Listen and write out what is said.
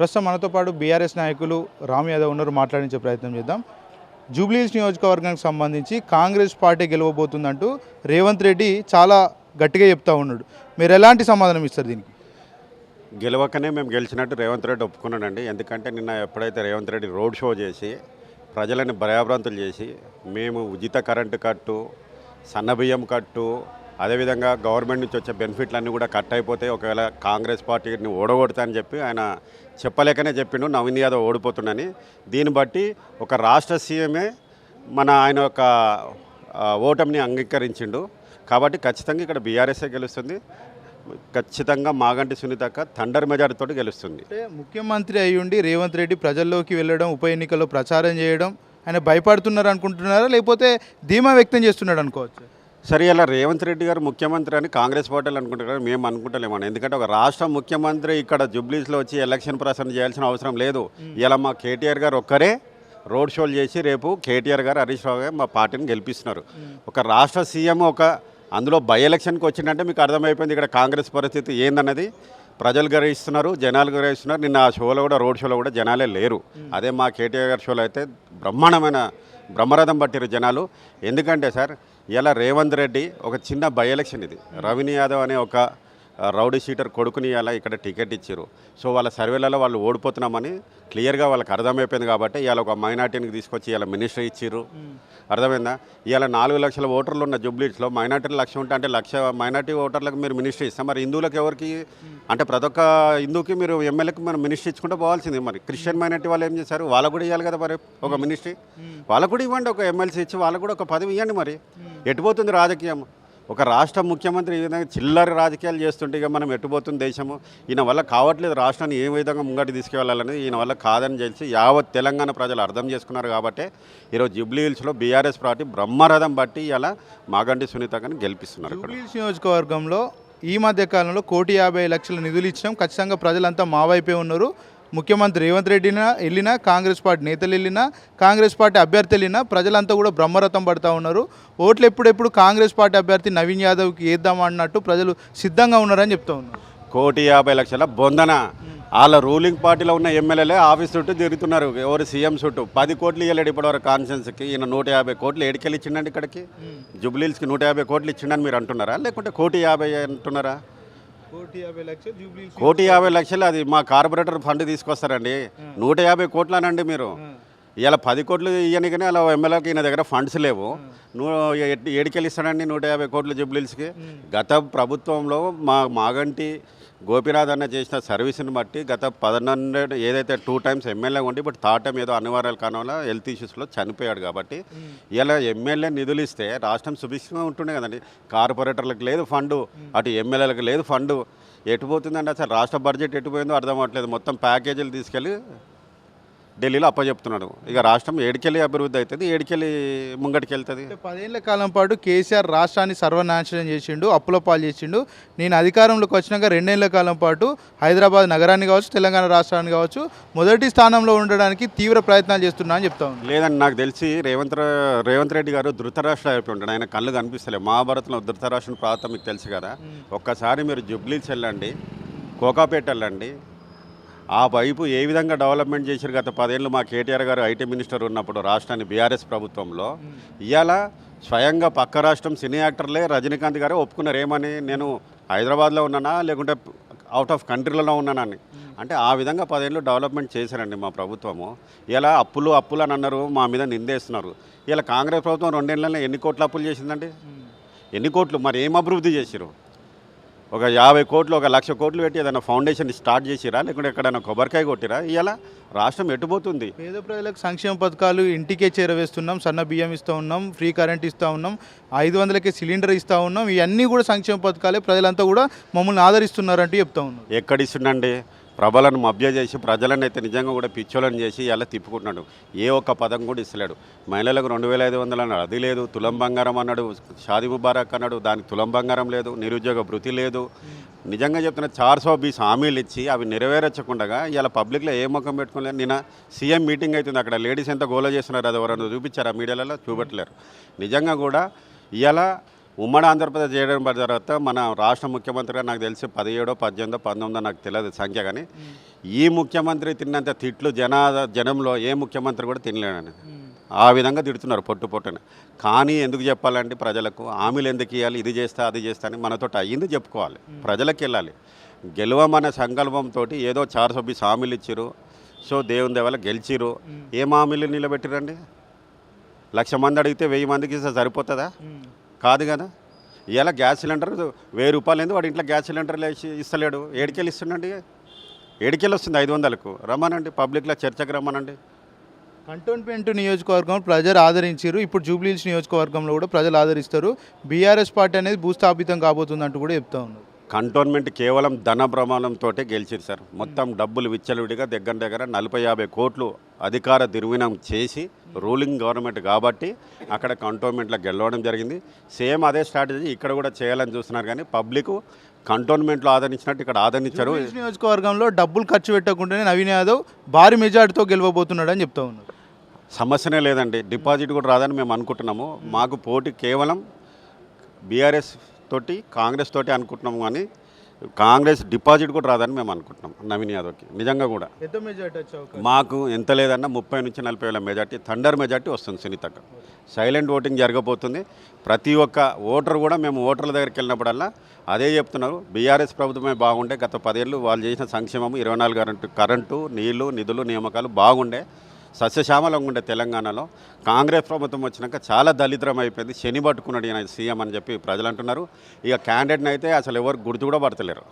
ప్రస్తుతం మనతో పాటు బీఆర్ఎస్ నాయకులు రామ్ యాదవ్ ఉన్నారు మాట్లాడించే ప్రయత్నం చేద్దాం. జూబ్లీహిల్స్ నియోజకవర్గానికి సంబంధించి కాంగ్రెస్ పార్టీ గెలవబోతుందంటూ రేవంత్ రెడ్డి చాలా గట్టిగా చెప్తా ఉన్నాడు. మీరు ఎలాంటి సమాధానం ఇస్తారు దీనికి? గెలవకనే మేము గెలిచినట్టు రేవంత్ రెడ్డి ఒప్పుకున్నాడండి. ఎందుకంటే నిన్న ఎప్పుడైతే రేవంత్ రెడ్డి రోడ్ షో చేసి ప్రజలని భయాభ్రాంతులు చేసి మేము ఉచిత కరెంటు కట్టు సన్నబియ్యం కట్టు అదేవిధంగా గవర్నమెంట్ నుంచి వచ్చే బెనిఫిట్లన్నీ కూడా కట్ అయిపోతాయి ఒకవేళ కాంగ్రెస్ పార్టీని ఓడగొడతా అని చెప్పి ఆయన చెప్పలేకనే చెప్పిండు. నవీన్ యాదవ్ ఓడిపోతుండని. దీన్ని బట్టి ఒక రాష్ట్ర సీఎమే మన ఆయన యొక్క ఓటమిని అంగీకరించిండు. కాబట్టి ఖచ్చితంగా ఇక్కడ బీఆర్ఎస్ఏ గెలుస్తుంది. ఖచ్చితంగా మాగంటి సునీతక్క థండర్ మెజార్టీతో గెలుస్తుంది. ముఖ్యమంత్రి అయ్యుండి రేవంత్ రెడ్డి ప్రజల్లోకి వెళ్ళడం ఉప ఎన్నికల్లో ప్రచారం చేయడం ఆయన భయపడుతున్నారు అనుకుంటున్నారా లేకపోతే ధీమా వ్యక్తం చేస్తున్నాడు అనుకోవచ్చు? సరే ఇలా రేవంత్ రెడ్డి గారు ముఖ్యమంత్రి అని కాంగ్రెస్ పార్టీలు అనుకుంటారు మేము అనుకుంటలేమని ఎందుకంటే ఒక రాష్ట్ర ముఖ్యమంత్రి ఇక్కడ జుబ్లీస్లో వచ్చి ఎలక్షన్ ప్రచారం చేయాల్సిన అవసరం లేదు. ఇలా మా కేటీఆర్ గారు ఒక్కరే రోడ్ షోలు చేసి రేపు కేటీఆర్ గారు హరీష్ రావు గారు మా పార్టీని గెలిపిస్తున్నారు. ఒక రాష్ట్ర సీఎం ఒక అందులో బై ఎలక్షన్కి వచ్చిందంటే మీకు అర్థమైపోయింది ఇక్కడ కాంగ్రెస్ పరిస్థితి ఏందన్నది. ప్రజలు గ్రహిస్తున్నారు జనాలు గ్రహిస్తున్నారు. నిన్న ఆ షోలో కూడా రోడ్ షోలో కూడా జనాలే లేరు. అదే మా కేటీఆర్ గారి షోలో అయితే బ్రహ్మాండమైన బ్రహ్మరథం పట్టిరు జనాలు. ఎందుకంటే సార్ ఇలా రేవంత్ రెడ్డి ఒక చిన్న బై ఎలక్షన్ ఇది. రవిని యాదవ్ అనే ఒక రౌడీ షీటర్ కొడుకుని ఇలా ఇక్కడ టికెట్ ఇచ్చారు. సో వాళ్ళ సర్వేలలో వాళ్ళు ఓడిపోతున్నామని క్లియర్గా వాళ్ళకి అర్థమైపోయింది కాబట్టి ఇవాళ ఒక మైనార్టీని తీసుకొచ్చి ఇలా మినిస్టర్ ఇచ్చిర్రు. అర్థమైందా? ఇవాళ నాలుగు లక్షల ఓటర్లు ఉన్న జుబ్లీస్లో మైనార్టీలు లక్ష ఉంటే అంటే లక్ష మైనార్టీ ఓటర్లకు మీరు మినిస్టర్ ఇస్తాం. మరి హిందువులకు ఎవరికి? అంటే ప్రతి ఒక్క హిందూకి మీరు ఎమ్మెల్యేకి మనం మినిస్టర్ ఇచ్చుకుంటే పోవాల్సింది మరి. క్రిస్టియన్ మైనార్టీ వాళ్ళు ఏం చేశారు? వాళ్ళకు కూడా ఇవ్వాలి కదా మరి ఒక మినిస్ట్రీ. వాళ్ళకు కూడా ఇవ్వండి ఒక ఎమ్మెల్సీ ఇచ్చి వాళ్ళకు కూడా ఒక పదవి ఇవ్వండి మరి. ఎటుపోతుంది రాజకీయం? ఒక రాష్ట్ర ముఖ్యమంత్రి ఈ విధంగా చిల్లర రాజకీయాలు చేస్తుంటే ఇక మనం ఎట్టుపోతుంది దేశము? ఈయన వల్ల కావట్లేదు. రాష్ట్రాన్ని ఏ విధంగా ముంగటి తీసుకెళ్ళాలనేది ఈయన వల్ల కాదని తెలిసి యావత్ తెలంగాణ ప్రజలు అర్థం చేసుకున్నారు కాబట్టి ఈరోజు జూబ్లీ హిల్స్లో బీఆర్ఎస్ పార్టీ బ్రహ్మరథం బట్టి ఇలా మాగంటి సునీత గారిని గెలిపిస్తున్నారు ఇక్కడ. నియోజకవర్గంలో ఈ మధ్య కాలంలో కోటి యాభై లక్షల నిధులు ఇచ్చినాం ఖచ్చితంగా ప్రజలంతా మా వైపే ఉన్నారు. ముఖ్యమంత్రి రేవంత్ రెడ్డినా వెళ్ళినా కాంగ్రెస్ పార్టీ నేతలు వెళ్ళినా కాంగ్రెస్ పార్టీ అభ్యర్థి వెళ్ళినా ప్రజలంతా కూడా బ్రహ్మరథం పడతా ఉన్నారు. ఓట్లు ఎప్పుడెప్పుడు కాంగ్రెస్ పార్టీ అభ్యర్థి నవీన్ యాదవ్కి వేద్దాం అన్నట్టు ప్రజలు సిద్ధంగా ఉన్నారని చెప్తా ఉన్నారు. కోటి యాభై లక్షల బొందన. వాళ్ళ రూలింగ్ పార్టీలో ఉన్న ఎమ్మెల్యేలే ఆఫీస్ చుట్టూ తిరుగుతున్నారు. ఎవరు సీఎం చుట్టూ పది కోట్లు ఇవ్వలేడు ఇప్పటివరకు కాన్ఫరెన్స్కి ఈయన నూట యాభై కోట్లు ఎడికెళ్ళి ఇచ్చిండండి ఇక్కడికి. జుబ్లీల్స్కి నూట యాభై కోట్లు ఇచ్చిండని మీరు అంటున్నారా? లేకుంటే కోటి యాభై అంటున్నారా? కోటి యాభై లక్షలు అది మా కార్పొరేటర్ ఫండ్ తీసుకొస్తారండి. నూట యాభై కోట్లు అనండి మీరు ఇలా పది కోట్లు ఇవ్వని కానీ అలా ఎమ్మెల్యేకి ఈయన దగ్గర ఫండ్స్ లేవు. నువ్వు ఏడికెళ్ళి ఇస్తాడండి నూట యాభై కోట్లు జుబ్లీల్స్కి. గత ప్రభుత్వంలో మా మాగంటి గోపినాథ్ అన్న చేసిన సర్వీస్ని బట్టి గత పదకొండు ఏదైతే టూ టైమ్స్ ఎమ్మెల్యే ఉండి ఇప్పుడు థర్డ్ టైం ఏదో అనివార్యాల కారణంలో హెల్త్ ఇష్యూస్లో చనిపోయాడు కాబట్టి ఇలా ఎమ్మెల్యే నిధులు ఇస్తే రాష్ట్రం సుభిక్షంగా ఉంటుండే కదండి. కార్పొరేటర్లకు లేదు ఫండు అటు ఎమ్మెల్యేలకు లేదు ఫండు. ఎటు పోతుందండి అసలు? రాష్ట్ర బడ్జెట్ ఎటు పోయిందో అర్థం అవ్వట్లేదు. మొత్తం ప్యాకేజీలు తీసుకెళ్ళి ఢిల్లీలో అప్పచెప్తున్నాడు. ఇక రాష్ట్రం ఏడికెళ్ళి అభివృద్ధి అవుతుంది ఏడికెళ్ళి ముంగటికి వెళ్తుంది పదేళ్ళ కాలం పాటు కేసీఆర్ రాష్ట్రాన్ని సర్వనాశనం చేసిండు అప్పుల పాలు చేసిండు. నేను అధికారంలోకి వచ్చినాక రెండేళ్ళ కాలం పాటు హైదరాబాద్ నగరాన్ని కావచ్చు తెలంగాణ రాష్ట్రాన్ని కావచ్చు మొదటి స్థానంలో ఉండడానికి తీవ్ర ప్రయత్నాలు చేస్తున్నా అని చెప్తా లేదండి నాకు తెలిసి రేవంత్ రేవంత్ రెడ్డి గారు ధృతరాష్ట్ర అయిపోయి ఉంటాడు ఆయన కళ్ళు కనిపిస్తలే మహాభారతంలో ధృతరాష్ట్రం ప్రాంతం మీకు తెలుసు కదా. ఒక్కసారి మీరు జుబ్లీస్ వెళ్ళండి కోకాపేట వెళ్ళండి ఆ వైపు ఏ విధంగా డెవలప్మెంట్ చేశారు? గత పదేళ్ళు మా కేటీఆర్ గారు ఐటీ మినిస్టర్ ఉన్నప్పుడు రాష్ట్రాన్ని బీఆర్ఎస్ ప్రభుత్వంలో. ఇవాళ స్వయంగా పక్క రాష్ట్రం సినీ యాక్టర్లే రజనీకాంత్ గారే ఒప్పుకున్నారు. ఏమని? నేను హైదరాబాద్లో ఉన్నానా? లేకుంటే అవుట్ ఆఫ్ కంట్రీలలో ఉన్నానని అంటే ఆ విధంగా పదేళ్ళు డెవలప్మెంట్ చేశారండి మా ప్రభుత్వము. ఇలా అప్పులు అప్పులు అని అన్నారు. మా మీద నిందేస్తున్నారు. ఇలా కాంగ్రెస్ ప్రభుత్వం రెండేళ్ళలో ఎన్ని కోట్ల అప్పులు చేసిందండి? ఎన్ని కోట్లు? మరి ఏం అభివృద్ధి చేసిరు ఒక యాభై కోట్లు ఒక లక్ష కోట్లు పెట్టి ఏదైనా ఫౌండేషన్ స్టార్ట్ చేసిరా? లేకుంటే ఎక్కడైనా కొబ్బరికాయ కొట్టిరా? ఇలా రాష్ట్రం ఎట్టుపోతుంది పేద ప్రజలకు సంక్షేమ పథకాలు ఇంటికే చేరవేస్తున్నాం సన్న బియ్యం ఇస్తూ ఉన్నాం ఫ్రీ కరెంట్ ఇస్తూ ఉన్నాం ఐదు వందలకే సిలిండర్ ఇస్తూ ఉన్నాం ఇవన్నీ కూడా సంక్షేమ పథకాలే ప్రజలంతా కూడా మమ్మల్ని ఆదరిస్తున్నారంటూ చెప్తా ఉన్నారు. ఎక్కడిస్తుండండి ప్రభలను మభ్య చేసి ప్రజలను అయితే నిజంగా కూడా పిచ్చోలను చేసి ఇలా తిప్పుకుంటున్నాడు. ఏ ఒక్క పదం కూడా ఇస్తలేడు. మహిళలకు రెండు వేల ఐదు వందలు అన్నాడు. అది లేదు తులం బంగారం అన్నాడు షాది ముబారక్ అన్నాడు దానికి తులం బంగారం లేదు నిరుద్యోగ భృతి లేదు. నిజంగా చెప్తున్న చార్ సో బీస్ హామీలు ఇచ్చి అవి నెరవేర్చకుండా ఇలా పబ్లిక్లో ఏ ముఖం పెట్టుకోలేదు. నిన్న సీఎం మీటింగ్ అవుతుంది అక్కడ. లేడీస్ ఎంత గోల చేస్తున్నారు అది ఎవరైనా చూపించారా? మీడియాలలో చూపెట్టలేరు నిజంగా కూడా ఇలా ఉమ్మడి ఆంధ్రప్రదేశ్ చేయడం తర్వాత మన రాష్ట్ర ముఖ్యమంత్రిగా నాకు తెలిసి పదిహేడో పద్దెనిమిదో పంతొమ్మిదో నాకు తెలియదు సంఖ్య కానీ ఈ ముఖ్యమంత్రి తిన్నంత తిట్లు జన జనంలో ఏ ముఖ్యమంత్రి కూడా తినలేడని. ఆ విధంగా తిడుతున్నారు పొట్టు పొట్టున. కానీ ఎందుకు చెప్పాలండి ప్రజలకు హామీలు ఎందుకు ఇవ్వాలి ఇది చేస్తా అది చేస్తా అని మనతో అయ్యింది చెప్పుకోవాలి. ప్రజలకు వెళ్ళాలి. గెలవమనే సంకల్పంతో ఏదో చారు సభ్యస్ హామీలు ఇచ్చారు సో దేవుని దేవాల గెలిచిరు ఏం హామీలు నిలబెట్టిరండి లక్ష మంది అడిగితే వెయ్యి మందికి సరిపోతుందా? కాదు కదా. ఇలా గ్యాస్ సిలిండర్ వెయ్యి రూపాయలు ఏంది? వాడు ఇంట్లో గ్యాస్ సిలిండర్ లేచి ఇస్తలేడు. ఏడికెళ్ళి ఇస్తుండండి? ఏడికెళ్ళి వస్తుంది ఐదు వందలకు. రమ్మనండి పబ్లిక్లో చర్చకు రమ్మనండి. కంటోన్మెంట్ నియోజకవర్గం ప్రజలు ఆదరించారు. ఇప్పుడు జూబ్లీహిల్స్ నియోజకవర్గంలో కూడా ప్రజలు ఆదరిస్తారు. బీఆర్ఎస్ పార్టీ అనేది భూస్థాపితం కాబోతుంది అంటూ కూడా చెప్తా ఉన్నారు. కంటోన్మెంట్ కేవలం ధన ప్రమాణంతో గెలిచింది సార్. మొత్తం డబ్బులు విచ్చలవిడిగా దగ్గర దగ్గర నలభై యాభై కోట్లు అధికార దుర్వినియోగం చేసి రూలింగ్ గవర్నమెంట్ కాబట్టి అక్కడ కంటోన్మెంట్లో గెలవడం జరిగింది. సేమ్ అదే స్ట్రాటజీ ఇక్కడ కూడా చేయాలని చూస్తున్నారు కానీ పబ్లిక్ కంటోన్మెంట్లో ఆదరించినట్టు ఇక్కడ ఆదరించారు. నియోజకవర్గంలో డబ్బులు ఖర్చు పెట్టకుండానే నవీన్ యాదవ్ భారీ మెజార్టీతో గెలవబోతున్నాడు అని చెప్తా ఉన్నారు. సమస్యనే లేదండి. డిపాజిట్ కూడా రాదని మేము అనుకుంటున్నాము. మాకు పోటీ కేవలం బీఆర్ఎస్ తోటి కాంగ్రెస్ తోటి అనుకుంటున్నాము కానీ కాంగ్రెస్ డిపాజిట్ కూడా రాదని మేము అనుకుంటున్నాం నవీన్ యాదవ్కి. నిజంగా కూడా. మెజార్టీ మాకు ఎంత లేదన్నా ముప్పై నుంచి నలభై వేల మెజార్టీ థండర్ మెజార్టీ వస్తుంది సునీతక్క. సైలెంట్ ఓటింగ్ జరగబోతుంది. ప్రతి ఒక్క ఓటర్ కూడా మేము ఓటర్ల దగ్గరికి వెళ్ళినప్పుడల్లా అదే చెప్తున్నారు బీఆర్ఎస్ ప్రభుత్వమే బాగుండే గత పదేళ్ళు వాళ్ళు చేసిన సంక్షేమం ఇరవై నాలుగు కరెంటు కరెంటు నీళ్ళు నిధులు నియామకాలు బాగుండే. సస్యశ్యామలంగా ఉండే తెలంగాణలో కాంగ్రెస్ ప్రభుత్వం వచ్చినాక చాలా దళిద్రం అయిపోయింది శని పట్టుకున్నాడు ఈయన సీఎం అని చెప్పి ప్రజలు అంటున్నారు ఇక క్యాండిడేట్ని అయితే అసలు ఎవరు గుర్తు కూడా పడతలేరు.